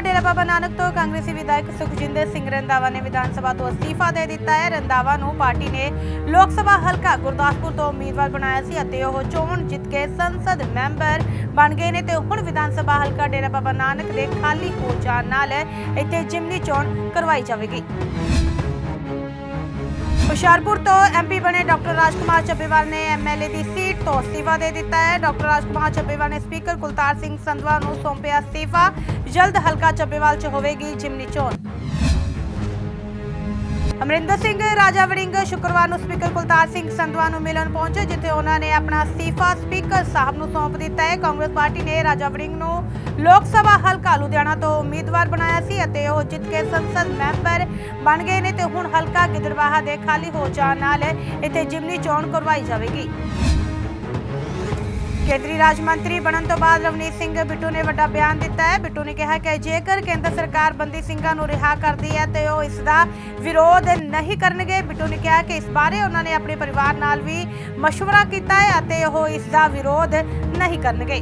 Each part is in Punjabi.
ਹਲਕਾ ਡੇਰਾ ਬਾਬਾ ਨਾਨਕ ਤੋਂ ਕਾਂਗਰਸੀ ਵਿਧਾਇਕ ਸੁਖਜਿੰਦਰ ਸਿੰਘ ਰੰਦਾਵਾ ਨੇ ਵਿਧਾਨ ਸਭਾ ਤੋਂ ਅਸਤੀਫਾ ਦੇ ਦਿੱਤਾ ਹੈ। ਰੰਦਾਵਾ ਨੂੰ ਪਾਰਟੀ ਨੇ ਲੋਕ ਸਭਾ ਹਲਕਾ ਗੁਰਦਾਸਪੁਰ ਤੋਂ ਉਮੀਦਵਾਰ ਬਣਾਇਆ ਸੀ ਅਤੇ ਉਹ ਚੋਣ ਜਿੱਤ ਕੇ ਸੰਸਦ ਮੈਂਬਰ ਬਣ ਗਏ ਨੇ ਤੇ ਹੁਣ ਵਿਧਾਨ ਸਭਾ ਹਲਕਾ ਡੇਰਾ ਬਾਬਾ ਨਾਨਕ ਦੇ ਖਾਲੀ ਹੋ ਜਾਣ ਨਾਲ ਇੱਥੇ ਜਿਮਨੀ ਚੋਣ ਕਰਵਾਈ ਜਾਵੇਗੀ। ਹੁਸ਼ਿਆਰਪੁਰ ਤੋਂ ਐਮਪੀ ਬਣੇ ਡਾਕਟਰ ਰਾਜਕੁਮਾਰ ਚੱਬੇਵਾਲ ਨੇ ਐਮਐਲਏ ਦੀ ਸੀਟ ਤੋਂ ਅਸਤੀਫਾ ਦੇ ਦਿੱਤਾ ਹੈ। ਡਾਕਟਰ ਰਾਜਕੁਮਾਰ ਚੱਬੇਵਾਲ ਨੇ ਸਪੀਕਰ ਕੁਲਤਾਰ ਸਿੰਘ ਸੰਧਵਾ ਨੂੰ ਸੌਂਪਿਆ ਅਸਤੀਫਾ। ਜਲਦ ਹਲਕਾ ਚੱਬੇਵਾਲ 'ਚ ਹੋਵੇਗੀ ਜਿਮਨੀ ਚੋਣ। ਅਮਰਿੰਦਰ ਸਿੰਘ, ਰਾਜਾ ਵੜਿੰਗ, ਸ਼ੁੱਕਰਵਾਰ ਨੂੰ ਸਪੀਕਰ ਕੁਲਤਾਰ ਸਿੰਘ ਸੰਧਵਾ ਨੂੰ ਮਿਲਣ ਪਹੁੰਚੇ, ਜਿੱਥੇ ਉਹਨਾਂ ਨੇ ਆਪਣਾ ਅਸਤੀਫਾ ਸਪੀਕਰ ਸਾਹਿਬ ਨੂੰ ਸੌਂਪ ਦਿੱਤਾ ਹੈ। ਕਾਂਗਰਸ ਪਾਰਟੀ ਨੇ ਰਾਜਾ ਵੜਿੰਗ ਨੂੰ ਲੋਕ ਸਭਾ ਹਲਕਾ ਲੁਧਿਆਣਾ ਤੋਂ ਉਮੀਦਵਾਰ ਬਣਾਇਆ ਸੀ ਅਤੇ ਉਹ ਜਿੱਤ ਕੇ ਸੰਸਦ ਮੈਂਬਰ ਬਣ ਗਏ ਨੇ ਤੇ ਹੁਣ ਹਲਕਾ ਗਿੱਦੜਬਾਹਾ ਦੇ ਖਾਲੀ ਹੋ ਜਾਣ ਨਾਲ ਇੱਥੇ ਜਿਮਨੀ ਚੋਣ ਕਰਵਾਈ ਜਾਵੇਗੀ। ਕੇਂਦਰੀ ਰਾਜ ਮੰਤਰੀ ਬਣਨ ਤੋਂ ਬਾਅਦ ਰਵਨੀਤ ਸਿੰਘ ਬਿੱਟੂ ਨੇ ਵੱਡਾ ਬਿਆਨ ਦਿੱਤਾ ਹੈ। ਬਿੱਟੂ ਨੇ ਕਿਹਾ ਕਿ ਜੇਕਰ ਕੇਂਦਰ ਸਰਕਾਰ ਬੰਦੀ ਸਿੰਘਾਂ ਨੂੰ ਰਿਹਾ ਕਰਦੀ ਹੈ ਤੇ ਉਹ ਇਸ ਦਾ ਵਿਰੋਧ ਨਹੀਂ ਕਰਨਗੇ। ਬਿੱਟੂ ਨੇ ਕਿਹਾ ਕਿ ਇਸ ਬਾਰੇ ਉਹਨਾਂ ਨੇ ਆਪਣੇ ਪਰਿਵਾਰ ਨਾਲ ਵੀ ਮਸ਼ਵਰਾ ਕੀਤਾ ਹੈ ਅਤੇ ਉਹ ਇਸ ਦਾ ਵਿਰੋਧ ਨਹੀਂ ਕਰਨਗੇ।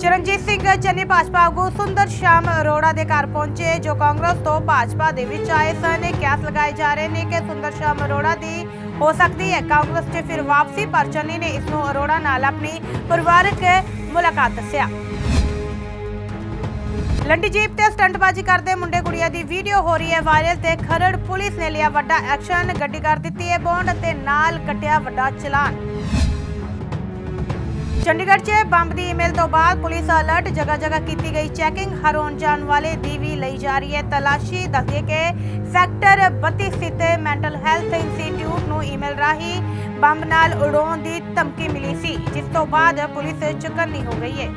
ਚਰਨਜੀਤ ਸਿੰਘ, ਚੰਨੀ ਭਾਜਪਾ, ਆਗੂ ਸੁੰਦਰ ਸ਼ਾਮ ਅਰੋੜਾ ਦੇ ਘਰ ਪਹੁੰਚੇ, ਜੋ ਕਾਂਗਰਸ ਤੋਂ ਭਾਜਪਾ ਦੇ ਵਿੱਚ ਆਏ ਸਨ। ਕਿਆਸ ਲਗਾਏ ਜਾ ਰਹੇ ਨੇ ਕਿ ਸੁੰਦਰ ਸ਼ਾਮ ਅਰੋੜਾ ਦੀ ਹੋ ਸਕਦੀ ਹੈ। ਕਾਂਗਰਸ 'ਚ ਫਿਰ ਵਾਪਸੀ, ਪਰ ਚੰਨੀ ਨੇ ਇਸ ਨੂੰ ਅਰੋੜਾ ਨਾਲ ਆਪਣੀ ਪਰਿਵਾਰਕ ਮੁਲਾਕਾਤ ਦੱਸਿਆ। ਲੰਡੀ ਜੀਪ ਤੇ ਸਟੰਟਬਾਜ਼ੀ ਕਰਦੇ ਮੁੰਡੇ ਕੁੜੀਆਂ ਦੀ ਵੀਡੀਓ ਹੋ ਰਹੀ ਹੈ ਵਾਇਰਲ ਤੇ ਖਰੜ ਪੁਲਿਸ ਨੇ ਲਿਆ ਵੱਡਾ ਐਕਸ਼ਨ। ਗੱਡੀ ਕਰ ਦਿੱਤੀ ਹੈ ਬੌਂਡ ਅਤੇ ਨਾਲ ਕੱਟਿਆ ਵੱਡਾ ਚਲਾਨ। ਚੰਡੀਗੜ੍ਹ 'ਚ ਬੰਬ ਦੀ ਈਮੇਲ ਤੋਂ ਬਾਅਦ ਪੁਲਿਸ ਅਲਰਟ। ਜਗ੍ਹਾ ਜਗ੍ਹਾ ਕੀਤੀ ਗਈ ਚੈਕਿੰਗ। ਹਰ ਜਾਣ ਵਾਲੇ ਦੀ ਵੀ ਲਈ ਜਾ ਰਹੀ ਹੈ ਤਲਾਸ਼ੀ। ਦੱਸਦੇ ਕਿ ਸੈਕਟਰ 32 ਸਥਿਤ ਮੈਂਟਲ ਹੈਲਥ ਇੰਸਟੀਚਿਊਟ ਨੂੰ ਈਮੇਲ ਰਾਹੀਂ ਬੰਬ ਨਾਲ ਉਡਾਉਣ ਦੀ ਧਮਕੀ ਮਿਲੀ ਸੀ, ਜਿਸ ਤੋਂ ਬਾਅਦ ਪੁਲਿਸ ਚੁਕੰਨੀ ਹੋ ਗਈ ਹੈ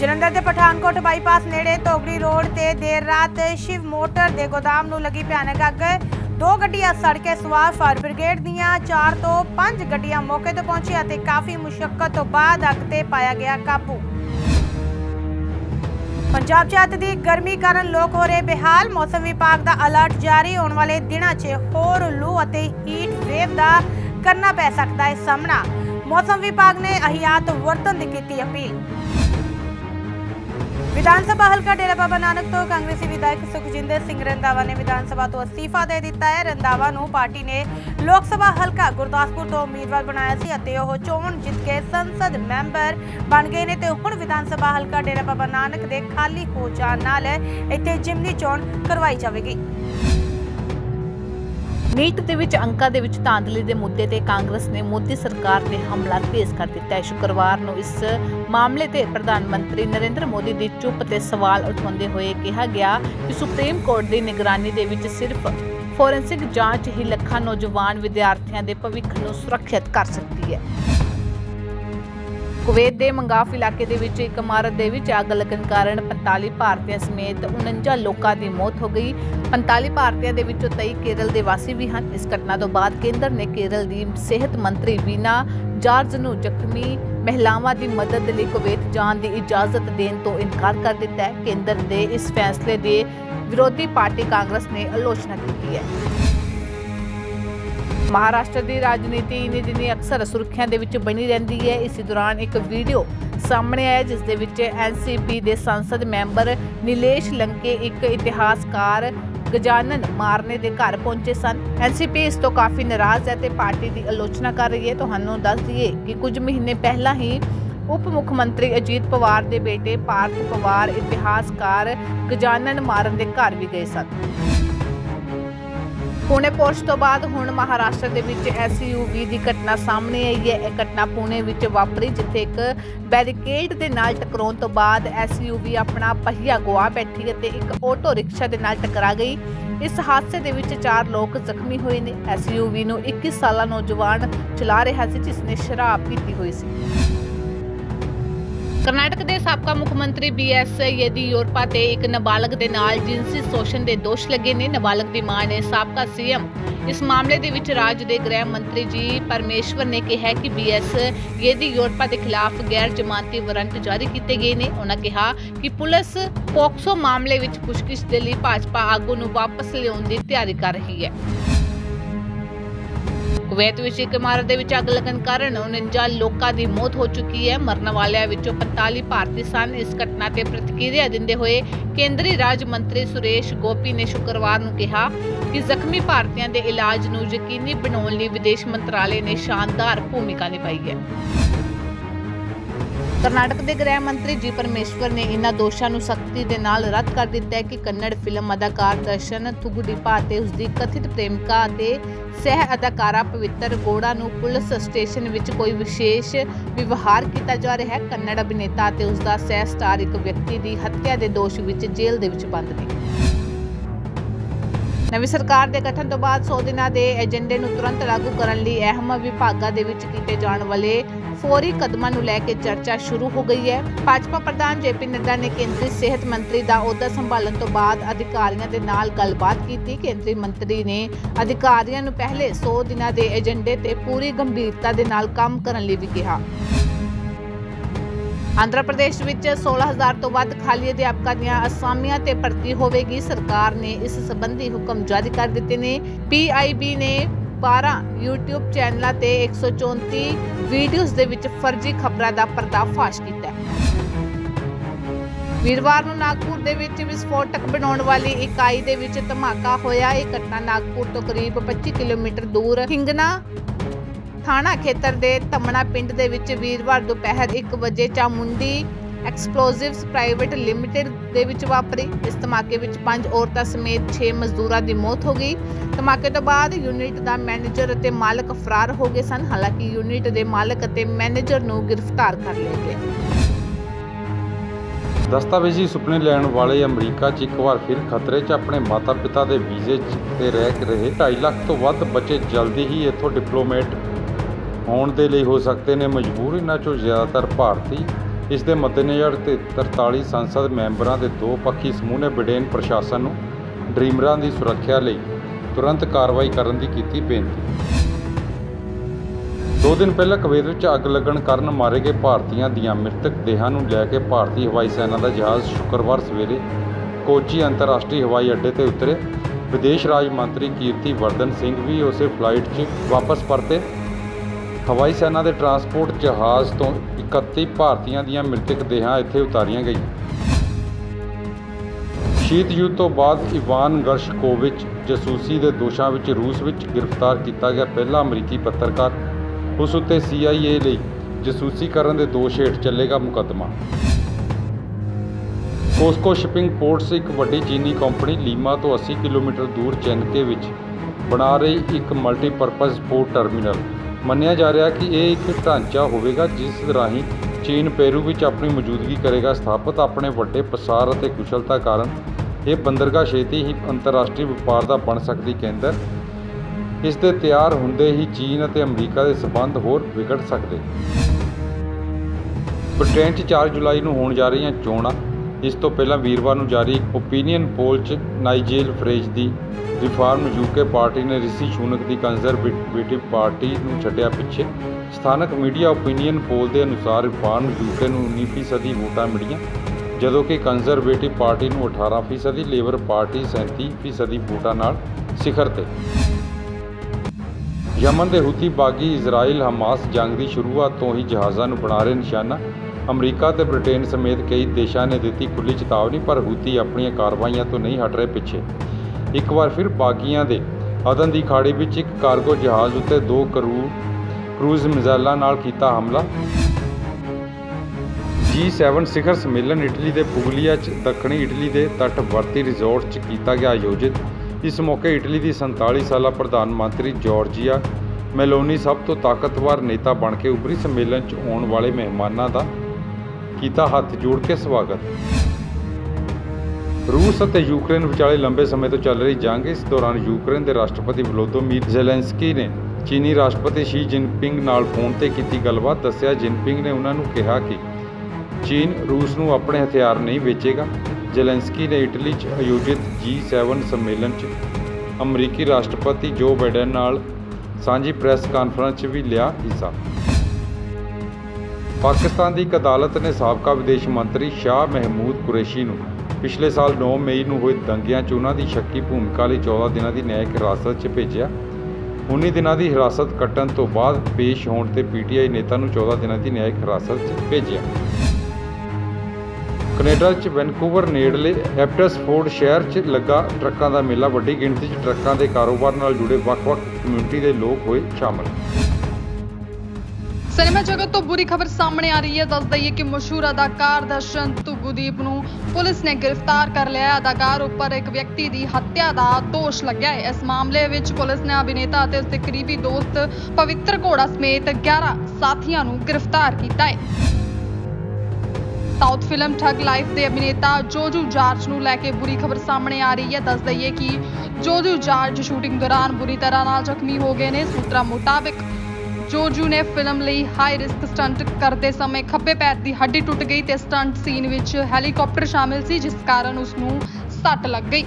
ਜਲੰਧਰ ਦੇ ਪਠਾਨਕੋਟ ਬਾਈਪਾਸ ਨੇੜੇ ਤੋਗੜੀ ਰੋਡ ਤੇ ਦੇਰ ਰਾਤ ਸ਼ਿਵ ਮੋਟਰ ਦੇ ਗੋਦਾਮ ਨੂੰ ਲੱਗੀ ਭਿਆਨਕ ਅੱਗ। ਦੋ ਗੱਡੀਆਂ ਸੜ ਕੇ ਸਵਾਰ ਫਾਇਰ ਬ੍ਰਿਗੇਡ ਦੀਆਂ 4 ਤੋਂ 5 ਗੱਡੀਆਂ ਮੌਕੇ ਤੇ ਪਹੁੰਚੀਆਂ ਅਤੇ ਕਾਫੀ ਮੁਸ਼ਕਲ ਤੋਂ ਬਾਅਦ ਅੱਗ ਤੇ ਪਾਇਆ ਗਿਆ ਕਾਬੂ। ਪੰਜਾਬ 'ਚ ਅੱਤ ਦੀ ਗਰਮੀ ਕਾਰਨ ਲੋਕ ਹੋ ਰਹੇ ਬੇਹਾਲ। ਮੌਸਮ ਵਿਭਾਗ ਦਾ ਅਲਰਟ ਜਾਰੀ ਹੋਣ ਵਾਲੇ ਦਿਨਾਂ 'ਚ ਹੋਰ ਲੂ ਅਤੇ ਹੀਟ ਵੇਵ ਦਾ ਕਰਨਾ ਪੈ ਸਕਦਾ ਹੈ ਸਾਹਮਣਾ। ਮੌਸਮ ਵਿਭਾਗ ਨੇ ਅਹਿਆਤ ਵਰਤਣ ਦੀ ਕੀਤੀ ਅਪੀਲ। ਵਿਧਾਨ ਸਭਾ ਹਲਕਾ ਡੇਰਾ ਬਾਬਾ ਨਾਨਕ ਤੋਂ ਕਾਂਗਰਸੀ ਵਿਧਾਇਕ ਸੁਖਜਿੰਦਰ ਸਿੰਘ ਰੰਦਾਵਾ ਨੇ ਵਿਧਾਨ ਸਭਾ ਤੋਂ ਅਸਤੀਫਾ ਦੇ ਦਿੱਤਾ ਹੈ। ਰੰਦਾਵਾ ਨੂੰ ਪਾਰਟੀ ਨੇ ਲੋਕ ਸਭਾ ਹਲਕਾ ਗੁਰਦਾਸਪੁਰ ਤੋਂ ਉਮੀਦਵਾਰ ਬਣਾਇਆ ਸੀ ਅਤੇ ਉਹ ਚੋਣ ਜਿੱਤ ਕੇ ਸੰਸਦ ਮੈਂਬਰ ਬਣ ਗਏ ਨੇ ਤੇ ਹੁਣ ਵਿਧਾਨ ਸਭਾ ਹਲਕਾ ਡੇਰਾ ਬਾਬਾ ਨਾਨਕ ਦੇ ਖਾਲੀ ਹੋ ਜਾਣ ਨਾਲ ਇੱਥੇ ਜਿਮਨੀ ਚੋਣ ਕਰਵਾਈ ਜਾਵੇਗੀ। ਨੀਟ ਦੇ ਵਿੱਚ ਅੰਕਾਂ ਦੇ ਵਿੱਚ ਧਾਂਦਲੀ ਦੇ ਮੁੱਦੇ ਤੇ ਕਾਂਗਰਸ ਨੇ ਮੋਦੀ ਸਰਕਾਰ ਤੇ ਹਮਲਾ ਤੇਜ਼ ਕਰ ਦਿੱਤਾ ਹੈ। ਸ਼ੁੱਕਰਵਾਰ ਨੂੰ ਇਸ ਮਾਮਲੇ ਤੇ ਪ੍ਰਧਾਨ ਮੰਤਰੀ ਨਰਿੰਦਰ ਮੋਦੀ ਦੀ ਚੁੱਪ ਤੇ ਸਵਾਲ ਉਠਾਉਂਦੇ ਹੋਏ ਕਿਹਾ ਗਿਆ ਕਿ ਸੁਪਰੀਮ ਕੋਰਟ ਦੀ ਨਿਗਰਾਨੀ ਦੇ ਵਿੱਚ ਸਿਰਫ ਫੋਰੈਂਸਿਕ ਜਾਂਚ ਹੀ ਲੱਖਾਂ ਨੌਜਵਾਨ ਵਿਦਿਆਰਥੀਆਂ ਦੇ ਭਵਿੱਖ ਨੂੰ ਸੁਰੱਖਿਅਤ ਕਰ ਸਕਦੀ ਹੈ। ਕੁਵੈਤ ਦੇ ਮੰਗਾਫ ਇਲਾਕੇ ਦੇ ਵਿੱਚ ਇੱਕ ਇਮਾਰਤ ਦੇ ਵਿੱਚ ਅੱਗ ਲੱਗਣ ਕਾਰਨ 45 ਭਾਰਤੀਆਂ ਸਮੇਤ 49 ਲੋਕਾਂ ਦੀ ਮੌਤ ਹੋ ਗਈ। 45 ਭਾਰਤੀਆਂ ਦੇ ਵਿੱਚੋਂ 23 ਕੇਰਲ ਦੇ ਵਾਸੀ ਵੀ ਹਨ। ਇਸ ਘਟਨਾ ਤੋਂ ਬਾਅਦ ਕੇਂਦਰ ਨੇ ਕੇਰਲ ਦੀ ਸਿਹਤ ਮੰਤਰੀ ਵੀਨਾ ਜਾਰਜ ਨੂੰ ਜ਼ਖਮੀ ਮਹਿਲਾਵਾਂ ਦੀ ਮਦਦ ਲਈ ਕੁਵੈਤ ਜਾਣ ਦੀ ਇਜਾਜ਼ਤ ਦੇਣ ਤੋਂ ਇਨਕਾਰ ਕਰ ਦਿੱਤਾ ਹੈ। ਕੇਂਦਰ ਦੇ ਇਸ ਫੈਸਲੇ ਦੇ ਵਿਰੋਧੀ ਪਾਰਟੀ ਕਾਂਗਰਸ ਨੇ ਆਲੋਚਨਾ ਕੀਤੀ ਹੈ। ਮਹਾਰਾਸ਼ਟਰ ਦੀ ਰਾਜਨੀਤੀ ਇਨੀ ਦਿਨੀ ਅਕਸਰ ਸੁਰੱਖਿਆ ਦੇ ਵਿੱਚ ਬਣੀ ਰਹਿੰਦੀ ਹੈ, ਇਸੇ ਦੌਰਾਨ ਇੱਕ ਵੀਡੀਓ ਸਾਹਮਣੇ ਆਇਆ, ਜਿਸ ਦੇ ਵਿੱਚ ਐਨਸੀਪੀ ਦੇ ਸੰਸਦ ਮੈਂਬਰ ਨਿਲੇਸ਼ ਲੰਕੇ, ਇੱਕ ਇਤਿਹਾਸਕਾਰ ਗਜਾਨਨ ਮਾਰਨੇ ਦੇ ਘਰ ਪਹੁੰਚੇ ਸਨ। ਐਨਸੀਪੀ ਇਸ ਤੋਂ ਕਾਫੀ ਨਾਰਾਜ਼ ਹੈ ਤੇ ਪਾਰਟੀ ਦੀ ਆਲੋਚਨਾ ਕਰ ਰਹੀ ਹੈ। ਤੁਹਾਨੂੰ ਦੱਸ ਦਈਏ ਕਿ ਕੁਝ ਮਹੀਨੇ ਪਹਿਲਾਂ ਹੀ ਉਪ ਮੁੱਖ ਮੰਤਰੀ ਅਜੀਤ ਪਵਾਰ ਦੇ ਬੇਟੇ ਪਾਰਥ ਪਵਾਰ ਇਤਿਹਾਸਕਾਰ ਗਜਾਨਨ ਮਾਰਨ ਦੇ ਘਰ ਵੀ ਗਏ ਸਨ। ਪੁਣੇ ਪਹੁੰਚ ਤੋਂ ਬਾਅਦ ਹੁਣ ਮਹਾਰਾਸ਼ਟਰ ਦੇ ਵਿੱਚ ਐਸਯੂਵੀ ਦੀ ਘਟਨਾ ਸਾਹਮਣੇ ਆਈ ਹੈ। ਇਹ ਘਟਨਾ ਪੁਣੇ ਵਿੱਚ ਵਾਪਰੀ, ਜਿੱਥੇ ਇੱਕ ਬੈਰੀਕੇਡ ਦੇ ਨਾਲ ਟਕਰਾਉਣ ਤੋਂ ਬਾਅਦ ਐਸਯੂਵੀ ਆਪਣਾ ਪਹੀਆ ਗਵਾ ਬੈਠੀ ਅਤੇ ਇੱਕ ਆਟੋ ਰਿਕਸ਼ਾ ਦੇ ਨਾਲ ਟਕਰਾ ਗਈ। ਇਸ ਹਾਦਸੇ ਦੇ ਵਿੱਚ ਚਾਰ ਲੋਕ ਜ਼ਖਮੀ ਹੋਏ ਨੇ। ਐਸਯੂਵੀ ਨੂੰ 21 ਸਾਲਾ ਨੌਜਵਾਨ ਚਲਾ ਰਿਹਾ ਸੀ, ਜਿਸ ਨੇ ਸ਼ਰਾਬ ਪੀਤੀ ਹੋਈ ਸੀ। ਕਰਨਾਟਕ ਦੇ ਸਾਬਕਾ ਮੁੱਖ ਮੰਤਰੀ ਬੀਐਸ ਯੇਦੀਯੁਰਪਾ ਤੇ ਇੱਕ ਨਾਬਾਲਗ ਦੇ ਨਾਲ ਜਿਨਸੀ ਸ਼ੋਸ਼ਣ ਦੇ ਦੋਸ਼ ਲੱਗੇ ਨੇ। ਨਾਬਾਲਗ ਦੀ ਮਾਂ ਨੇ ਸਾਬਕਾ ਸੀਐਮ ਇਸ ਮਾਮਲੇ ਦੇ ਵਿੱਚ ਰਾਜ ਦੇ ਗ੍ਰਹਿ ਮੰਤਰੀ ਜੀ ਪਰਮੇਸ਼ਵਰ ਨੇ ਕਿਹਾ ਕਿ ਬੀਐਸ ਯੇਦੀਯੁਰਪਾ ਦੇ ਖਿਲਾਫ ਗੈਰ ਜ਼ਮਾਨਤੀ ਵਾਰੰਟ ਜਾਰੀ ਕੀਤੇ ਗਏ ਨੇ। ਉਹਨਾਂ ਕਿਹਾ ਕਿ ਪੁਲਿਸ ਪੋਕਸੋ ਮਾਮਲੇ ਵਿੱਚ ਪੁੱਛਗਿੱਛ ਦੇ ਲਈ ਭਾਜਪਾ ਆਗੂ ਨੂੰ ਵਾਪਸ ਲਿਆਉਣ ਦੀ ਤਿਆਰੀ ਕਰ ਰਹੀ ਹੈ। ਕੁਵੈਤ ਵਿੱਚ ਇੱਕ ਇਮਾਰਤ ਦੇ ਵਿੱਚ ਅੱਗ ਲੱਗਣ ਕਾਰਨ 49 ਲੋਕਾਂ ਦੀ ਮੌਤ ਹੋ ਚੁੱਕੀ ਹੈ। ਮਰਨ ਵਾਲਿਆਂ ਵਿੱਚੋਂ 45 ਭਾਰਤੀ ਸਨ। ਇਸ ਘਟਨਾ ਤੇ ਪ੍ਰਤੀਕਿਰਿਆ ਦਿੰਦੇ ਹੋਏ ਕੇਂਦਰੀ ਰਾਜ ਮੰਤਰੀ ਸੁਰੇਸ਼ ਗੋਪੀ ਨੇ ਸ਼ੁੱਕਰਵਾਰ ਨੂੰ ਕਿਹਾ ਕਿ ਜ਼ਖਮੀ ਭਾਰਤੀਆਂ ਦੇ ਇਲਾਜ ਨੂੰ ਯਕੀਨੀ ਬਣਾਉਣ ਲਈ ਵਿਦੇਸ਼ ਮੰਤਰਾਲੇ ਨੇ ਸ਼ਾਨਦਾਰ ਭੂਮਿਕਾ ਨਿਭਾਈ ਹੈ। ਕਰਨਾਟਕ ਦੇ ਗ੍ਰਹਿ ਮੰਤਰੀ ਜੀ ਪਰਮੇਸ਼ਵਰ ਨੇ ਇਹਨਾਂ ਦੋਸ਼ਾਂ ਨੂੰ ਸਖਤੀ ਦੇ ਨਾਲ ਰੱਦ ਕਰ ਦਿੱਤਾ ਹੈ ਕਿ ਕੰਨੜ ਫਿਲਮ ਅਦਾਕਾਰ ਦਰਸ਼ਨ ਥੁਗੁਡੀਪਾ ਅਤੇ ਉਸ ਦੀ ਕਥਿਤ ਪ੍ਰੇਮਿਕਾ ਅਤੇ ਸਹਿ ਅਦਾਕਾਰਾ ਪਵਿੱਤਰ ਗੋੜਾ ਨੂੰ ਪੁਲਿਸ ਸਟੇਸ਼ਨ ਵਿੱਚ ਕੋਈ ਵਿਸ਼ੇਸ਼ ਵਿਵਹਾਰ ਕੀਤਾ ਜਾ ਰਿਹਾ ਹੈ। ਕੰਨੜ ਅਭਿਨੇਤਾ ਅਤੇ ਉਸ ਦਾ ਸਹਿ ਸਟਾਰ ਇੱਕ ਵਿਅਕਤੀ ਦੀ ਹੱਤਿਆ ਦੇ ਦੋਸ਼ ਵਿੱਚ ਜੇਲ੍ਹ ਦੇ ਵਿੱਚ ਬੰਦ ਨੇ। ਨਵੀਂ ਸਰਕਾਰ ਦੇ ਗਠਨ ਤੋਂ ਬਾਅਦ 100 ਦਿਨਾਂ ਦੇ ਏਜੰਡੇ ਨੂੰ ਤੁਰੰਤ ਲਾਗੂ ਕਰਨ ਲਈ ਅਹਿਮ ਵਿਭਾਗਾਂ ਦੇ ਵਿੱਚ ਕੀਤੇ ਜਾਣ ਵਾਲੇ ਫੌਰੀ ਕਦਮਾਂ ਨੂੰ ਲੈ ਕੇ ਚਰਚਾ ਸ਼ੁਰੂ ਹੋ ਗਈ ਹੈ। ਭਾਜਪਾ ਪ੍ਰਧਾਨ ਜੇਪੀ ਨੱਡਾ ਨੇ ਕੇਂਦਰੀ ਸਿਹਤ ਮੰਤਰੀ ਦਾ ਅਹੁਦਾ ਸੰਭਾਲਣ ਤੋਂ ਬਾਅਦ ਅਧਿਕਾਰੀਆਂ ਦੇ ਨਾਲ ਗੱਲਬਾਤ ਕੀਤੀ। ਕੇਂਦਰੀ ਮੰਤਰੀ ਨੇ ਅਧਿਕਾਰੀਆਂ ਨੂੰ ਪਹਿਲੇ 100 ਦਿਨਾਂ ਦੇ ਏਜੰਡੇ ਤੇ ਪੂਰੀ ਗੰਭੀਰਤਾ ਦੇ ਨਾਲ ਕੰਮ ਕਰਨ ਲਈ ਵੀ ਕਿਹਾ। ਆਂਧਰਾ ਪ੍ਰਦੇਸ਼ ਵਿੱਚ 16000 ਤੋਂ ਵੱਧ ਖਾਲੀ ਅਧਿਆਪਕਾਂ ਦੀਆਂ ਅਸਾਮੀਆਂ ਤੇ ਭਰਤੀ ਹੋਵੇਗੀ। ਸਰਕਾਰ ਨੇ ਇਸ ਸੰਬੰਧੀ ਹੁਕਮ ਜਾਰੀ ਕਰ ਦਿੱਤੇ ਨੇ। ਪੀਆਈਬੀ ਨੇ 12 YouTube ਚੈਨਲਾਂ ਤੇ 134 ਵੀਡੀਓਜ਼ ਦੇ ਵਿੱਚ ਫਰਜ਼ੀ ਖਬਰਾਂ ਦਾ ਪਰਦਾਫਾਸ਼ ਕੀਤਾ ਵੀਰਵਾਰ ਨੂੰ ਨਾਗਪੁਰ ਦੇ ਵਿੱਚ ਵਿਸਫੋਟਕ ਬਣਾਉਣ ਵਾਲੀ ਇਕਾਈ ਦੇ ਵਿੱਚ ਧਮਾਕਾ ਹੋਇਆ। ਇਹ ਘਟਨਾ ਨਾਗਪੁਰ ਤੋਂ ਕਰੀਬ 25 ਕਿਲੋਮੀਟਰ ਦੂਰ। ਹਿੰਗਨਾ ਥਾਣਾ ਖੇਤਰ ਦੇ ਤਮਣਾ ਪਿੰਡ ਦੇ ਵਿੱਚ ਵੀਰਵਾਰ ਦੁਪਹਿਰ 1 ਵਜੇ ਚਾਮੁੰਡੀ ਐਕਸਪਲੋਸਿਵਸ ਪ੍ਰਾਈਵੇਟ ਲਿਮਟਿਡ ਦੇ ਵਿੱਚ ਵਾਪਰੀ। ਇਸ ਧਮਾਕੇ ਵਿੱਚ ਪੰਜ ਔਰਤਾਂ ਸਮੇਤ 6 ਮਜ਼ਦੂਰਾਂ ਦੀ ਮੌਤ ਹੋ ਗਈ। ਧਮਾਕੇ ਤੋਂ ਬਾਅਦ ਯੂਨਿਟ ਦਾ ਮੈਨੇਜਰ ਅਤੇ ਮਾਲਕ ਫਰਾਰ ਹੋ ਗਏ ਸਨ। ਹਾਲਾਂਕਿ ਯੂਨਿਟ ਦੇ ਮਾਲਕ ਅਤੇ ਮੈਨੇਜਰ ਨੂੰ ਗ੍ਰਿਫਤਾਰ ਕਰ ਲਿਆ ਗਿਆ। ਦਸਤਾਵੇਜ਼ੀ ਸੁਪਨੇ ਲੈਣ ਵਾਲੇ ਅਮਰੀਕਾ 'ਚ ਇੱਕ ਵਾਰ ਫਿਰ ਖਤਰੇ 'ਚ ਆਪਣੇ ਮਾਤਾ-ਪਿਤਾ ਦੇ ਵੀਜ਼ੇ ਤੇ ਰਹਿ ਰਹੇ। 2.5 ਲੱਖ ਤੋਂ ਵੱਧ ਬੱਚੇ ਜਲਦੀ ਹੀ ਇੱਥੋਂ ਡਿਪਲੋਮੇਟ ਹੋਣ ਦੇ ਲਈ ਹੋ ਸਕਦੇ ਨੇ ਮਜਬੂਰ। ਇਹਨਾਂ 'ਚੋਂ ਜ਼ਿਆਦਾਤਰ ਭਾਰਤੀ। ਇਸ ਦੇ ਮੱਦੇਨਜ਼ਰ ਤੇ 43 ਸੰਸਦ ਮੈਂਬਰਾਂ ਦੇ ਦੋ ਪੱਖੀ ਸਮੂਹ ਨੇ ਬਿਡੇਨ ਪ੍ਰਸ਼ਾਸਨ ਨੂੰ ਡ੍ਰੀਮਰਾਂ ਦੀ ਸੁਰੱਖਿਆ ਲਈ ਤੁਰੰਤ ਕਾਰਵਾਈ ਕਰਨ ਦੀ ਕੀਤੀ ਬੇਨਤੀ। ਦੋ ਦਿਨ ਪਹਿਲਾਂ ਕੁਵੈਤ ਵਿੱਚ ਅੱਗ ਲੱਗਣ ਕਾਰਨ ਮਾਰੇ ਗਏ ਭਾਰਤੀਆਂ ਦੀਆਂ ਮ੍ਰਿਤਕ ਦੇਹਾਂ ਨੂੰ ਲੈ ਕੇ ਭਾਰਤੀ ਹਵਾਈ ਸੈਨਾ ਦਾ ਜਹਾਜ਼ ਸ਼ੁੱਕਰਵਾਰ ਸਵੇਰੇ ਕੋਚੀ ਅੰਤਰਰਾਸ਼ਟਰੀ ਹਵਾਈ ਅੱਡੇ ਤੇ ਉਤਰੇ ਵਿਦੇਸ਼ ਰਾਜ ਮੰਤਰੀ ਕੀਰਤੀ ਵਰਧਨ ਸਿੰਘ ਵੀ ਉਸੇ ਫਲਾਈਟ 'ਚ ਵਾਪਸ ਪਰਤੇ। ਹਵਾਈ ਸੈਨਾ ਦੇ ਟਰਾਂਸਪੋਰਟ ਜਹਾਜ਼ ਤੋਂ 31 ਭਾਰਤੀਆਂ ਦੀਆਂ ਮ੍ਰਿਤਕ ਦੇਹਾਂ ਇੱਥੇ ਉਤਾਰੀਆਂ ਗਈਆਂ। ਸ਼ੀਤ ਯੁੱਧ ਤੋਂ ਬਾਅਦ ਇਵਾਨ ਗਰਸ਼ਕੋਵਿਚ ਜਸੂਸੀ ਦੇ ਦੋਸ਼ਾਂ ਵਿੱਚ ਰੂਸ ਵਿੱਚ ਗ੍ਰਿਫਤਾਰ ਕੀਤਾ ਗਿਆ ਪਹਿਲਾ ਅਮਰੀਕੀ ਪੱਤਰਕਾਰ। ਉਸ ਉੱਤੇ CIA ਲਈ ਜਸੂਸੀ ਕਰਨ ਦੇ ਦੋਸ਼ ਹੇਠ ਚੱਲੇਗਾ ਮੁਕੱਦਮਾ। ਕੋਸਕੋ ਸ਼ਿਪਿੰਗ ਪੋਰਟਸ ਇੱਕ ਵੱਡੀ ਚੀਨੀ ਕੰਪਨੀ ਲੀਮਾ ਤੋਂ 80 ਕਿਲੋਮੀਟਰ ਦੂਰ ਚੈਨਕੇ ਵਿੱਚ ਬਣਾ ਰਹੀ ਇੱਕ ਮਲਟੀਪਰਪਜ਼ ਪੋਰਟ ਟਰਮੀਨਲ। ਮੰਨਿਆ ਜਾ ਰਿਹਾ ਕਿ ਇਹ ਇੱਕ ਢਾਂਚਾ ਹੋਵੇਗਾ, ਜਿਸ ਰਾਹੀਂ ਚੀਨ ਪੇਰੂ ਵਿੱਚ ਆਪਣੀ ਮੌਜੂਦਗੀ ਕਰੇਗਾ। ਸਥਾਪਿਤ ਆਪਣੇ ਵੱਡੇ ਪਸਾਰ ਅਤੇ ਕੁਸ਼ਲਤਾ ਕਾਰਨ ਇਹ ਬੰਦਰਗਾਹ ਛੇਤੀ ਹੀ ਅੰਤਰਰਾਸ਼ਟਰੀ ਵਪਾਰ ਦਾ ਬਣ ਸਕਦੀ ਕੇਂਦਰ। ਇਸ ਦੇ ਤਿਆਰ ਹੁੰਦੇ ਹੀ ਚੀਨ ਅਤੇ ਅਮਰੀਕਾ ਦੇ ਸਬੰਧ ਹੋਰ ਵਿਗੜ ਸਕਦੇ। ਬ੍ਰਿਟੇਨ 'ਚ 4 ਜੁਲਾਈ ਨੂੰ ਹੋਣ ਜਾ ਰਹੀਆਂ ਚੋਣਾਂ ਇਸ ਤੋਂ ਪਹਿਲਾਂ ਵੀਰਵਾਰ ਨੂੰ ਜਾਰੀ ਓਪੀਨੀਅਨ ਪੋਲ 'ਚ ਨਾਈਜੇਲ ਫਰੇਜ ਦੀ ਰਿਫਾਰਮ ਯੂਕੇ ਪਾਰਟੀ ਨੇ ਰਿਸ਼ੀ ਸੁਨਕ ਦੀ ਕੰਜ਼ਰਵੇਟਿਵ ਪਾਰਟੀ ਨੂੰ ਛੱਡਿਆ ਪਿੱਛੇ। ਸਥਾਨਕ ਮੀਡੀਆ ਓਪੀਨੀਅਨ ਪੋਲ ਦੇ ਅਨੁਸਾਰ ਰਿਫਾਰਮ ਯੂਕੇ ਨੂੰ 19% ਵੋਟਾਂ ਮਿਲੀਆਂ, ਜਦੋਂ ਕਿ ਕੰਜ਼ਰਵੇਟਿਵ ਪਾਰਟੀ ਨੂੰ 18% ਲੇਬਰ ਪਾਰਟੀ 37% ਵੋਟਾਂ ਨਾਲ ਸਿਖਰ ਤੇ। ਯਮਨ ਦੇ ਹੂਤੀ ਬਾਗੀ ਇਜ਼ਰਾਈਲ ਹਮਾਸ ਜੰਗ ਦੀ ਸ਼ੁਰੂਆਤ ਤੋਂ ਹੀ ਜਹਾਜ਼ਾਂ ਨੂੰ ਬਣਾ ਰਹੇ ਨਿਸ਼ਾਨਾ ਅਮਰੀਕਾ ਤੇ ਬ੍ਰਿਟੇਨ ਸਮੇਤ ਕਈ ਦੇਸ਼ਾਂ ਨੇ ਦਿੱਤੀ ਖੁੱਲੀ ਚੇਤਾਵਨੀ, ਪਰ ਹੂਤੀ ਆਪਣੀਆਂ ਕਾਰਵਾਈਆਂ ਤੋਂ ਨਹੀਂ ਹਟ ਰਹੇ ਪਿੱਛੇ। ਇੱਕ ਵਾਰ ਫਿਰ ਬਾਗੀਆਂ ਦੇ ਅਦਨ ਦੀ ਖਾੜੀ ਵਿੱਚ ਇੱਕ ਕਾਰਗੋ ਜਹਾਜ਼ ਉੱਤੇ ਦੋ ਕਰੂ, ਕਰੂਜ਼ ਮਿਜ਼ਾਈਲਾਂ ਨਾਲ ਕੀਤਾ ਹਮਲਾ। G7 ਸਿਖਰ ਸੰਮੇਲਨ ਇਟਲੀ ਦੇ ਪੁਗਲੀਆ 'ਚ ਦੱਖਣੀ ਇਟਲੀ ਦੇ ਤੱਟਵਰਤੀ ਰਿਜ਼ੋਰਟ 'ਚ ਕੀਤਾ ਗਿਆ ਆਯੋਜਿਤ। ਇਸ ਮੌਕੇ ਇਟਲੀ ਦੀ 47 ਸਾਲਾ ਪ੍ਰਧਾਨ ਮੰਤਰੀ ਜਾਰਜੀਆ ਮੈਲੋਨੀ ਸਭ ਤੋਂ ਤਾਕਤਵਰ ਨੇਤਾ ਬਣ ਕੇ ਉਭਰੀ ਸੰਮੇਲਨ 'ਚ ਆਉਣ ਵਾਲੇ ਮਹਿਮਾਨਾਂ ਦਾ ਕੀਤਾ ਹੱਥ ਜੋੜ ਕੇ ਸਵਾਗਤ। ਰੂਸ ਅਤੇ ਯੂਕਰੇਨ ਵਿਚਾਲੇ ਲੰਬੇ ਸਮੇਂ ਤੋਂ ਚੱਲ ਰਹੀ ਜੰਗ ਇਸ ਦੌਰਾਨ ਯੂਕਰੇਨ ਦੇ ਰਾਸ਼ਟਰਪਤੀ ਵਲੋਦੋਮੀਰ ਜ਼ੈਲੈਂਸਕੀ ਨੇ ਚੀਨੀ ਰਾਸ਼ਟਰਪਤੀ ਸ਼ੀ ਜਿਨਪਿੰਗ ਨਾਲ ਫੋਨ ਤੇ ਕੀਤੀ ਗੱਲਬਾਤ ਦੱਸਿਆ ਜਿਨਪਿੰਗ ਨੇ ਉਹਨਾਂ ਨੂੰ ਕਿਹਾ ਕਿ ਚੀਨ ਰੂਸ ਨੂੰ ਆਪਣੇ ਹਥਿਆਰ ਨਹੀਂ ਵੇਚੇਗਾ। ਜ਼ੈਲੈਂਸਕੀ ਨੇ ਇਟਲੀ 'ਚ ਆਯੋਜਿਤ G7 ਸੰਮੇਲਨ 'ਚ ਅਮਰੀਕੀ ਰਾਸ਼ਟਰਪਤੀ ਜੋ ਬਾਈਡਨ ਨਾਲ ਸਾਂਝੀ ਪ੍ਰੈਸ ਕਾਨਫਰੰਸ 'ਚ ਵੀ ਲਿਆ ਹਿੱਸਾ। ਪਾਕਿਸਤਾਨ ਦੀ ਇੱਕ ਅਦਾਲਤ ਨੇ ਸਾਬਕਾ ਵਿਦੇਸ਼ ਮੰਤਰੀ ਸ਼ਾਹ ਮਹਿਮੂਦ ਕੁਰੈਸ਼ੀ ਨੂੰ ਪਿਛਲੇ ਸਾਲ 9 ਮਈ ਨੂੰ ਹੋਏ ਦੰਗਿਆਂ 'ਚ ਉਹਨਾਂ ਦੀ ਸ਼ੱਕੀ ਭੂਮਿਕਾ ਲਈ 14 ਦਿਨਾਂ ਦੀ ਨਿਆਇਕ ਹਿਰਾਸਤ 'ਚ ਭੇਜਿਆ। 19 ਦਿਨਾਂ ਦੀ ਹਿਰਾਸਤ ਕੱਟਣ ਤੋਂ ਬਾਅਦ ਪੇਸ਼ ਹੋਣ ਤੇ ਪੀਟੀਆਈ ਨੇਤਾ ਨੂੰ 14 ਦਿਨਾਂ ਦੀ ਨਿਆਇਕ ਹਿਰਾਸਤ 'ਚ ਭੇਜਿਆ। ਕੈਨੇਡਾ 'ਚ ਵੈਨਕੂਵਰ ਨੇੜਲੇ ਐਪਟਸਫੋਰਡ ਸ਼ਹਿਰ 'ਚ ਲੱਗਾ ਟਰੱਕਾਂ ਦਾ ਮੇਲਾ। ਵੱਡੀ ਗਿਣਤੀ 'ਚ ਟਰੱਕਾਂ ਦੇ ਕਾਰੋਬਾਰ ਨਾਲ ਜੁੜੇ ਵੱਖ-ਵੱਖ ਕਮਿਊਨਿਟੀ ਦੇ ਲੋਕ ਹੋਏ ਸ਼ਾਮਲ। ਸਿਨੇਮਾ ਜਗਤ ਤੋਂ ਬੁਰੀ ਖਬਰ ਸਾਹਮਣੇ ਆ ਰਹੀ ਹੈ। ਦੱਸ ਦਈਏ ਕਿ ਮਸ਼ਹੂਰ ਅਦਾਕਾਰ ਦਰਸ਼ਨ ਤੁਗੂਦੀਪ ਨੂੰ ਪੁਲਿਸ ਨੇ ਗ੍ਰਿਫਤਾਰ ਕਰ ਲਿਆ ਹੈ। ਅਦਾਕਾਰ ਉੱਪਰ ਇੱਕ ਵਿਅਕਤੀ ਦੀ ਹੱਤਿਆ ਦਾ ਦੋਸ਼ ਲੱਗਿਆ ਹੈ। ਇਸ ਮਾਮਲੇ ਵਿੱਚ ਪੁਲਿਸ ਨੇ ਅਭਿਨੇਤਾ ਅਤੇ ਉਸਦੇ ਕਰੀਬੀ ਦੋਸਤ ਪਵਿੱਤਰ ਘੋੜਾ ਸਮੇਤ 11 ਸਾਥੀਆਂ ਨੂੰ ਗ੍ਰਿਫਤਾਰ ਕੀਤਾ ਹੈ। ਸਾਊਥ ਫਿਲਮ ਠੱਗ ਲਾਈਫ ਦੇ ਅਭਿਨੇਤਾ ਜੋਜੂ ਜਾਰਜ ਨੂੰ ਲੈ ਕੇ ਬੁਰੀ ਖਬਰ ਸਾਹਮਣੇ ਆ ਰਹੀ ਹੈ। ਦੱਸ ਦਈਏ ਕਿ ਜੋਜੂ ਜਾਰਜ ਸ਼ੂਟਿੰਗ ਦੌਰਾਨ ਬੁਰੀ ਤਰ੍ਹਾਂ ਨਾਲ ਜ਼ਖਮੀ ਹੋ ਗਏ ਨੇ। ਸੂਤਰਾਂ ਮੁਤਾਬਕ ਜੋਜੂ ਨੇ ਫਿਲਮ ਲਈ ਹਾਈ ਰਿਸਕ ਸਟੰਟ ਕਰਦੇ ਸਮੇਂ ਖੱਬੇ ਪੈਰ ਦੀ ਹੱਡੀ ਟੁੱਟ ਗਈ ਤੇ ਸਟੰਟ ਸੀਨ ਵਿੱਚ ਹੈਲੀਕਾਪਟਰ ਸ਼ਾਮਿਲ ਸੀ, ਜਿਸ ਕਾਰਨ ਉਸ ਨੂੰ ਸੱਟ ਲੱਗ ਗਈ।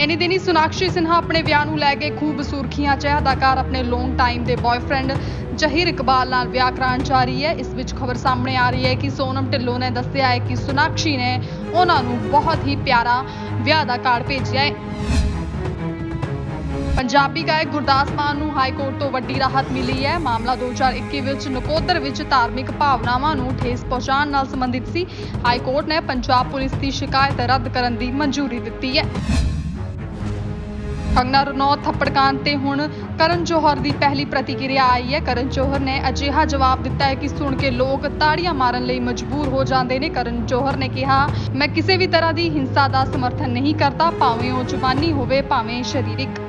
ਇਨੀ ਦਿਨੀ ਸੁਨਾਕਸ਼ੀ ਸਿਨਹਾ ਆਪਣੇ ਵਿਆਹ ਨੂੰ ਲੈ ਕੇ ਖੂਬ ਸੁਰਖੀਆਂ 'ਚ ਹੈ। ਅਦਾਕਾਰ ਆਪਣੇ ਲੌਂਗ ਟਾਈਮ ਦੇ ਬॉयਫ੍ਰੈਂਡ ਜ਼ਹੀਰ ਇਕਬਾਲ ਨਾਲ ਵਿਆਹ ਕਰਾਉਣ ਜਾ ਰਹੀ ਹੈ। ਇਸ ਵਿੱਚ ਖਬਰ ਸਾਹਮਣੇ ਆ ਰਹੀ ਹੈ ਕਿ ਸੋਨਮ ਢਿੱਲੋਂ ਨੇ ਦੱਸਿਆ ਹੈ ਕਿ ਸੁਨਾਕਸ਼ੀ ਨੇ ਉਹਨਾਂ ਨੂੰ ਬਹੁਤ ਹੀ ਪਿਆਰਾ ਵਿਆਹ ਦਾ ਕਾਰਡ ਭੇਜਿਆ ਹੈ। ਪੰਜਾਬੀ ਗਾਇਕ ਗੁਰਦਾਸ ਮਾਨ ਨੂੰ ਹਾਈ ਕੋਰਟ ਤੋਂ ਵੱਡੀ ਰਾਹਤ ਮਿਲੀ ਹੈ। ਮਾਮਲਾ 2021 ਵਿੱਚ ਨਕੋਦਰ ਵਿੱਚ ਧਾਰਮਿਕ ਭਾਵਨਾਵਾਂ ਨੂੰ ਠੇਸ ਪਹੁੰਚਾਉਣ ਨਾਲ ਸੰਬੰਧਿਤ ਸੀ। ਹਾਈ ਕੋਰਟ ਨੇ ਪੰਜਾਬ ਪੁਲਿਸ ਦੀ ਸ਼ਿਕਾਇਤ ਰੱਦ ਕਰਨ ਦੀ ਮਨਜ਼ੂਰੀ ਦਿੱਤੀ ਹੈ। ਕੰਗਨਾ ਰਣੌਤ ਥੱਪੜ ਤੇ ਹੁਣ ਕਰਨ ਜੋਹਰ ਦੀ ਪਹਿਲੀ ਪ੍ਰਤੀਕਿਰਿਆ ਆਈ ਹੈ। ਕਰਨ ਜੋਹਰ ਨੇ ਅਜਿਹਾ ਜਵਾਬ ਦਿੱਤਾ ਹੈ ਕਿ ਸੁਣ ਕੇ ਲੋਕ ਤਾੜੀਆਂ ਮਾਰਨ ਲਈ ਮਜਬੂਰ ਹੋ ਜਾਂਦੇ ਨੇ। ਕਰਨ ਜੋਹਰ ਨੇ ਕਿਹਾ, ਮੈਂ ਕਿਸੇ ਵੀ ਤਰ੍ਹਾਂ ਦੀ ਹਿੰਸਾ ਦਾ ਸਮਰਥਨ ਨਹੀਂ ਕਰਦਾ। ਭਾਵੇਂ ਉਹ ਜ਼ੁਬਾਨੀ ਹੋਵੇ, ਭਾਵੇਂ ਸਰੀਰਕ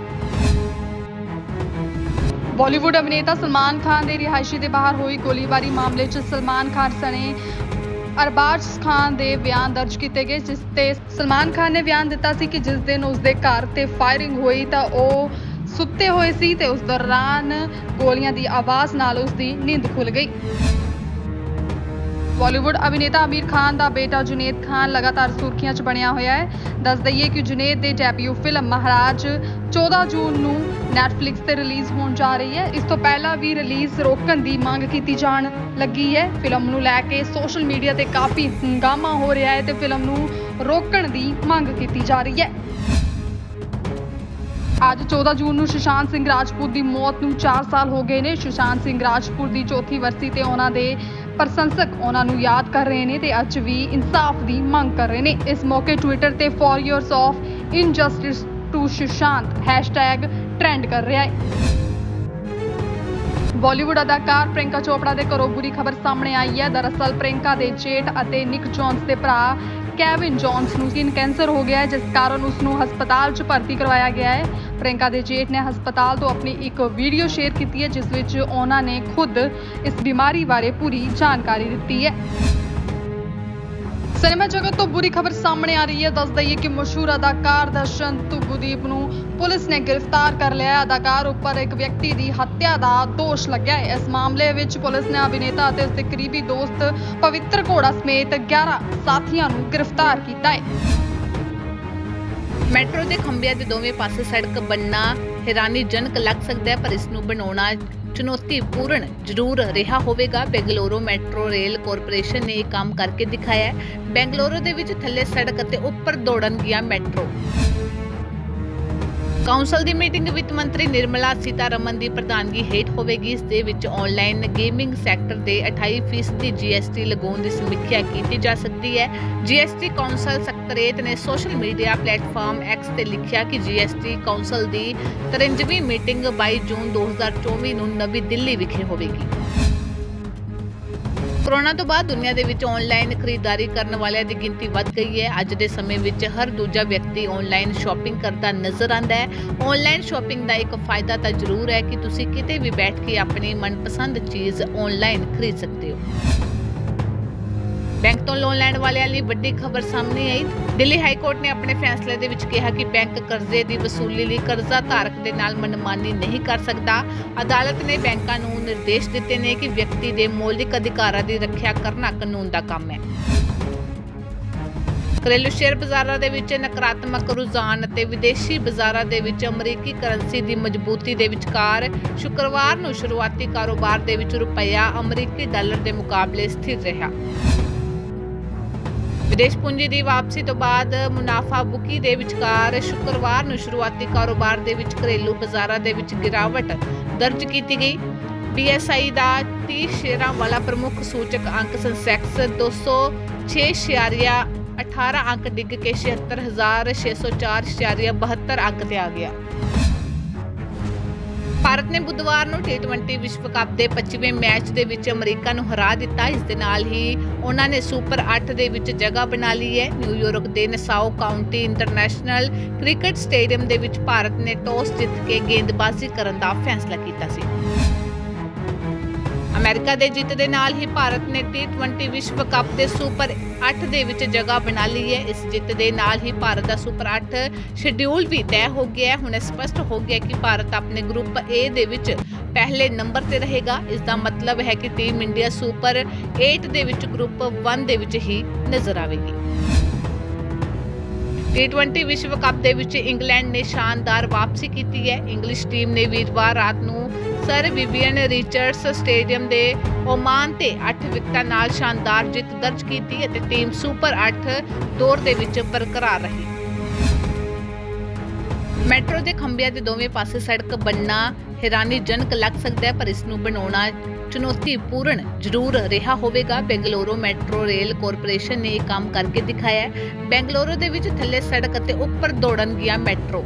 ਬਾਲੀਵੁੱਡ ਅਭਿਨੇਤਾ ਸਲਮਾਨ ਖਾਨ ਦੇ ਰਿਹਾਇਸ਼ੀ ਦੇ ਬਾਹਰ ਹੋਈ ਗੋਲੀਬਾਰੀ ਮਾਮਲੇ 'ਚ ਸਲਮਾਨ ਖਾਨ ਸਣੇ ਅਰਬਾਜ਼ ਖਾਨ ਦੇ ਬਿਆਨ ਦਰਜ ਕੀਤੇ ਗਏ, ਜਿਸ ਤੇ ਸਲਮਾਨ ਖਾਨ ਨੇ ਬਿਆਨ ਦਿੱਤਾ ਸੀ ਕਿ ਜਿਸ ਦਿਨ ਉਸ ਦੇ ਘਰ ਤੇ ਫਾਇਰਿੰਗ ਹੋਈ ਤਾਂ ਉਹ ਸੁੱਤੇ ਹੋਏ ਸੀ ਤੇ ਉਸ ਦੌਰਾਨ ਗੋਲੀਆਂ ਦੀ ਆਵਾਜ਼ ਨਾਲ ਉਸ ਦੀ ਨੀਂਦ ਖੁੱਲ ਗਈ। ਬਾਲੀਵੁੱਡ ਅਭਿਨੇਤਾ ਆਮੀਰ ਖਾਨ ਦਾ ਬੇਟਾ ਜੁਨੇਦ ਖਾਨ ਲਗਾਤਾਰ ਸੁਰਖੀਆਂ 'ਚ ਬਣਿਆ ਹੋਇਆ ਹੈ। ਦੱਸ ਦਈਏ ਕਿ ਜੁਨੇਦ ਦੇ ਡੈਬਿਊ ਫਿਲਮ ਮਹਾਰਾਜ 14 ਜੂਨ ਨੂੰ ਨੈਟਫਲਿਕਸ ਤੇ ਰਿਲੀਜ਼ ਹੋਣ ਜਾ ਰਹੀ ਹੈ। ਇਸ ਤੋਂ ਪਹਿਲਾਂ ਵੀ ਰਿਲੀਜ਼ ਰੋਕਣ ਦੀ ਮੰਗ ਕੀਤੀ ਜਾਣ ਲੱਗੀ ਹੈ। ਫਿਲਮ ਨੂੰ ਲੈ ਕੇ ਸੋਸ਼ਲ ਮੀਡੀਆ ਤੇ ਕਾਫੀ ਹੰਗਾਮਾ ਹੋ ਰਿਹਾ ਹੈ ਤੇ ਫਿਲਮ ਨੂੰ ਰੋਕਣ ਦੀ ਮੰਗ ਕੀਤੀ ਜਾ ਰਹੀ ਹੈ। ਅੱਜ 14 ਜੂਨ ਨੂੰ ਸੁਸ਼ਾਂਤ ਸਿੰਘ ਰਾਜਪੂਤ ਦੀ ਮੌਤ ਨੂੰ 4 ਸਾਲ ਹੋ ਗਏ ਨੇ। ਸੁਸ਼ਾਂਤ ਸਿੰਘ ਰਾਜਪੂਤ ਦੀ ਚੌਥੀ ਵਰਸੀ ਤੇ ਉਹਨਾਂ ਦੇ ਪ੍ਰਸ਼ੰਸਕ ਉਹਨਾਂ ਨੂੰ ਯਾਦ ਕਰ ਰਹੇ ਨੇ ਤੇ ਅੱਜ ਵੀ ਇਨਸਾਫ ਦੀ ਮੰਗ ਕਰ ਰਹੇ ਨੇ। ਇਸ ਮੌਕੇ ਟਵਿੱਟਰ ਤੇ four years of injustice to Sushant hashtag trend ਕਰ ਰਿਹਾ ਹੈ। ਬਾਲੀਵੁੱਡ ਅਦਾਕਾਰ ਪ੍ਰਿੰਕਾ ਚੋਪੜਾ ਦੇ ਘਰੋਂ ਬੁਰੀ ਖਬਰ ਸਾਹਮਣੇ ਆਈ ਹੈ। ਦਰਅਸਲ ਪ੍ਰਿੰਕਾ ਦੇ ਜੇਠ ਅਤੇ ਨਿਕ ਜੋਨਸ ਦੇ ਭਰਾ ਕੈਵਿਨ ਜੌਨਸ ਨੂੰ ਸਕਿਨ ਕੈਂਸਰ ਹੋ ਗਿਆ ਹੈ, ਜਿਸ ਕਾਰਨ ਉਸ ਨੂੰ ਹਸਪਤਾਲ 'ਚ ਭਰਤੀ ਕਰਵਾਇਆ ਗਿਆ ਹੈ। ਪ੍ਰਿੰਕਾ ਦੇ ਜੇਠ ਨੇ ਹਸਪਤਾਲ ਤੋਂ ਆਪਣੀ ਇੱਕ ਵੀਡੀਓ ਸ਼ੇਅਰ ਕੀਤੀ ਹੈ, ਜਿਸ ਵਿੱਚ ਉਹਨਾਂ ਨੇ ਖੁਦ ਇਸ ਬਿਮਾਰੀ ਬਾਰੇ ਪੂਰੀ ਜਾਣਕਾਰੀ ਦਿੱਤੀ ਹੈ। ਸਿਨੇਮਾ ਜਗਤ ਤੋਂ ਬੁਰੀ ਖਬਰ ਸਾਹਮਣੇ ਆ ਰਹੀ ਹੈ। ਦੱਸ ਦਈਏ ਕਿ ਮਸ਼ਹੂਰ ਅਦਾਕਾਰ ਦਰਸ਼ਨ ਤੁਗੂਦੀਪ ਨੂੰ ਪੁਲਿਸ ਨੇ ਗ੍ਰਿਫਤਾਰ ਕਰ ਲਿਆ ਹੈ। ਅਦਾਕਾਰ ਉੱਪਰ ਇੱਕ ਵਿਅਕਤੀ ਦੀ ਹੱਤਿਆ ਦਾ ਦੋਸ਼ ਲੱਗਿਆ ਹੈ। ਇਸ ਮਾਮਲੇ ਵਿੱਚ ਪੁਲਿਸ ਨੇ ਅਭਿਨੇਤਾ ਅਤੇ ਉਸਦੇ ਕਰੀਬੀ ਦੋਸਤ ਪਵਿੱਤਰ ਘੋੜਾ ਸਮੇਤ 11 ਸਾਥੀਆਂ ਨੂੰ ਗ੍ਰਿਫਤਾਰ ਕੀਤਾ ਹੈ। ਮੈਟਰੋ ਦੇ ਖੰਭਿਆਂ ਦੇ ਦੋਵੇਂ ਪਾਸੇ ਸੜਕ ਬਣਨਾ ਹੈਰਾਨੀਜਨਕ ਲੱਗ ਸਕਦਾ ਹੈ, ਪਰ ਇਸ ਨੂੰ ਬਣਾਉਣਾ ਚੁਣੌਤੀਪੂਰਨ ਜ਼ਰੂਰ ਰਿਹਾ ਹੋਵੇਗਾ। ਬੈਂਗਲੁਰੂ ਮੈਟਰੋ ਰੇਲ ਕਾਰਪੋਰੇਸ਼ਨ ਨੇ ਇਹ ਕੰਮ ਕਰਕੇ ਦਿਖਾਇਆ ਹੈ। ਬੈਂਗਲੁਰੂ ਦੇ ਵਿੱਚ ਥੱਲੇ ਸੜਕ ਅਤੇ ਉੱਪਰ ਦੌੜਨਗੀਆਂ ਮੈਟਰੋ। ਕਾਉਂਸਲ ਦੀ ਮੀਟਿੰਗ ਵਿੱਤ ਮੰਤਰੀ ਨਿਰਮਲਾ ਸੀਤਾਰਮਨ ਦੀ ਪ੍ਰਧਾਨਗੀ ਹੇਠ ਹੋਵੇਗੀ। ਇਸ ਦੇ ਵਿੱਚ ਆਨਲਾਈਨ ਗੇਮਿੰਗ ਸੈਕਟਰ ਦੇ 28% ਦੀ GST ਲਗਾਉਣ ਦੀ ਸਮੀਖਿਆ ਕੀਤੀ ਜਾ ਸਕਦੀ ਹੈ। GST ਕਾਉਂਸਲ ਸਕੱਤਰੇਤ ਨੇ ਸੋਸ਼ਲ ਮੀਡੀਆ ਪਲੇਟਫਾਰਮ ਐਕਸ ਤੇ ਲਿਖਿਆ ਕਿ GST ਕਾਉਂਸਲ ਦੀ 53ਵੀਂ ਮੀਟਿੰਗ 22 ਜੂਨ 2024 ਨੂੰ ਨਵੀਂ ਦਿੱਲੀ ਵਿਖੇ ਹੋਵੇਗੀ। ਕਰੋਨਾ ਤੋਂ ਬਾਅਦ ਦੁਨੀਆ ਦੇ ਵਿੱਚ ਆਨਲਾਈਨ ਖਰੀਦਦਾਰੀ ਕਰਨ ਵਾਲਿਆਂ ਦੀ ਗਿਣਤੀ ਵੱਧ ਗਈ ਹੈ। ਅੱਜ ਦੇ ਸਮੇਂ ਵਿੱਚ ਹਰ ਦੂਜਾ ਵਿਅਕਤੀ ਆਨਲਾਈਨ ਸ਼ਾਪਿੰਗ ਕਰਦਾ ਨਜ਼ਰ ਆਉਂਦਾ ਹੈ। ਆਨਲਾਈਨ ਸ਼ਾਪਿੰਗ ਦਾ ਇੱਕ ਫਾਇਦਾ ਤਾਂ ਜ਼ਰੂਰ ਹੈ ਕਿ ਤੁਸੀਂ ਕਿਤੇ ਵੀ ਬੈਠ ਕੇ ਆਪਣੀ ਮਨਪਸੰਦ ਚੀਜ਼ ਆਨਲਾਈਨ ਖਰੀਦ ਸਕਦੇ ਹੋ। ਬੈਂਕ ਤੋਂ ਲੋਨ ਲੈਣ ਵਾਲਿਆਂ ਲਈ ਵੱਡੀ ਖਬਰ ਸਾਹਮਣੇ ਆਈ। ਦਿੱਲੀ ਹਾਈ ਕੋਰਟ ਨੇ ਆਪਣੇ ਫੈਸਲੇ ਦੇ ਵਿੱਚ ਕਿਹਾ ਕਿ ਬੈਂਕ ਕਰਜ਼ੇ ਦੀ ਵਸੂਲੀ ਲਈ ਕਰਜ਼ਾ ਧਾਰਕ ਦੇ ਨਾਲ ਮਨਮਾਨੀ ਨਹੀਂ ਕਰ ਸਕਦਾ। ਅਦਾਲਤ ਨੇ ਬੈਂਕਾਂ ਨੂੰ ਨਿਰਦੇਸ਼ ਦਿੱਤੇ ਨੇ ਕਿ ਵਿਅਕਤੀ ਦੇ ਮੌਲਿਕ ਅਧਿਕਾਰਾਂ ਦੀ ਰੱਖਿਆ ਕਰਨਾ ਕਾਨੂੰਨ ਦਾ ਕੰਮ ਹੈ। ਘਰੇਲੂ ਸ਼ੇਅਰ ਬਾਜ਼ਾਰਾਂ ਦੇ ਵਿੱਚ ਨਕਾਰਾਤਮਕ ਰੁਝਾਨ ਅਤੇ ਵਿਦੇਸ਼ੀ ਬਾਜ਼ਾਰਾਂ ਦੇ ਵਿੱਚ ਅਮਰੀਕੀ ਕਰੰਸੀ ਦੀ ਮਜ਼ਬੂਤੀ ਦੇ ਵਿਚਕਾਰ ਸ਼ੁੱਕਰਵਾਰ ਨੂੰ ਸ਼ੁਰੂਆਤੀ ਕਾਰੋਬਾਰ ਦੇ ਵਿੱਚ ਰੁਪਇਆ ਅਮਰੀਕੀ ਡਾਲਰ ਦੇ ਮੁਕਾਬਲੇ ਸਥਿਰ ਰਿਹਾ। ਵਿਦੇਸ਼ ਪੂੰਜੀ ਦੀ ਵਾਪਸੀ ਤੋਂ ਬਾਅਦ ਮੁਨਾਫਾ ਬੁਕੀ ਦੇ ਵਿਚਕਾਰ ਸ਼ੁੱਕਰਵਾਰ ਨੂੰ ਸ਼ੁਰੂਆਤੀ ਕਾਰੋਬਾਰ ਦੇ ਵਿੱਚ ਘਰੇਲੂ ਬਾਜ਼ਾਰਾਂ ਦੇ ਵਿੱਚ ਗਿਰਾਵਟ ਦਰਜ ਕੀਤੀ ਗਈ। BSI ਦਾ 30 ਸ਼ੇਅਰਾਂ ਵਾਲਾ ਪ੍ਰਮੁੱਖ ਸੂਚਕ ਅੰਕ ਸੈਂਸੈਕਸ 206.18 ਅੰਕ ਡਿੱਗ ਕੇ 76604.72 ਅੰਕ ਤੇ ਆ ਗਿਆ। ਭਾਰਤ ਨੇ ਬੁੱਧਵਾਰ ਨੂੰ T20 ਵਿਸ਼ਵ ਕੱਪ ਦੇ 25ਵੇਂ ਮੈਚ ਦੇ ਵਿੱਚ ਅਮਰੀਕਾ ਨੂੰ ਹਰਾ ਦਿੱਤਾ। ਇਸ ਦੇ ਨਾਲ ਹੀ ਉਹਨਾਂ ਨੇ ਸੁਪਰ 8 ਦੇ ਵਿੱਚ ਜਗ੍ਹਾ ਬਣਾ ਲਈ ਹੈ। ਨਿਊਯਾਰਕ ਦੇ Nassau county international cricket stadium ਦੇ ਵਿੱਚ ਭਾਰਤ ਨੇ ਟੌਸ ਜਿੱਤ ਕੇ ਗੇਂਦਬਾਜ਼ੀ ਕਰਨ ਦਾ ਫੈਸਲਾ ਕੀਤਾ ਸੀ। ਅਮਰੀਕਾ ਦੇ ਜਿੱਤ ਦੇ ਨਾਲ ਹੀ ਭਾਰਤ ਨੇ T20 ਵਿਸ਼ਵ ਕੱਪ ਦੇ ਸੁਪਰ 8 ਦੇ ਵਿੱਚ ਜਗ੍ਹਾ ਬਣਾ ਲਈ ਹੈ। ਇਸ ਜਿੱਤ ਦੇ ਨਾਲ ਹੀ ਭਾਰਤ ਦਾ ਸੁਪਰ 8 ਸ਼ਡਿਊਲ ਵੀ ਤੈਅ ਹੋ ਗਿਆ ਹੈ। ਹੁਣ ਸਪਸ਼ਟ ਹੋ ਗਿਆ ਕਿ ਭਾਰਤ ਆਪਣੇ ਗਰੁੱਪ A ਦੇ ਵਿੱਚ ਪਹਿਲੇ ਨੰਬਰ ਤੇ ਰਹੇਗਾ। ਇਸ ਦਾ ਮਤਲਬ ਹੈ ਕਿ ਟੀਮ ਇੰਡੀਆ ਸੁਪਰ 8 ਦੇ ਵਿੱਚ ਗਰੁੱਪ 1 ਦੇ ਵਿੱਚ ਹੀ ਨਜ਼ਰ ਆਵੇਗੀ। T20 ਵਿਸ਼ਵ ਕੱਪ ਦੇ ਵਿੱਚ ਇੰਗਲੈਂਡ ਨੇ ਸ਼ਾਨਦਾਰ ਵਾਪਸੀ ਕੀਤੀ ਹੈ। ਇੰਗਲਿਸ਼ ਟੀਮ ਨੇ ਵੀਰਵਾਰ ਰਾਤ ਨੂੰ ਸਰ ਵਿਵੀਅਨ ਰਿਚਰਡਸ ਸਟੇਡੀਅਮ ਦੇ ਓਮਾਨ ਤੇ 8 ਵਿਕਟਾਂ ਨਾਲ ਸ਼ਾਨਦਾਰ ਜਿੱਤ ਦਰਜ ਕੀਤੀ ਅਤੇ ਟੀਮ ਸੁਪਰ 8 ਦੌਰ ਦੇ ਵਿੱਚ ਬਰਕਰਾਰ ਰਹੀ। ਮੈਟਰੋ ਦੇ ਖੰਭਿਆਂ ਦੇ ਦੋਵੇਂ ਪਾਸੇ ਸੜਕ ਬਣਨਾ ਹੈਰਾਨੀਜਨਕ ਲੱਗ ਸਕਦਾ ਹੈ, ਪਰ ਇਸ ਨੂੰ ਬਣਾਉਣਾ ਚੁਣੌਤੀਪੂਰਨ ਜ਼ਰੂਰ ਰਿਹਾ ਹੋਵੇਗਾ। ਬੈਂਗਲੁਰੂ ਮੈਟਰੋ ਰੇਲ ਕਾਰਪੋਰੇਸ਼ਨ ਨੇ ਇਹ ਕੰਮ ਕਰਕੇ ਦਿਖਾਇਆ ਹੈ। ਬੈਂਗਲੁਰੂ ਦੇ ਵਿੱਚ ਥੱਲੇ ਸੜਕ ਅਤੇ ਉੱਪਰ ਦੌੜਨਗੀਆਂ ਮੈਟਰੋ।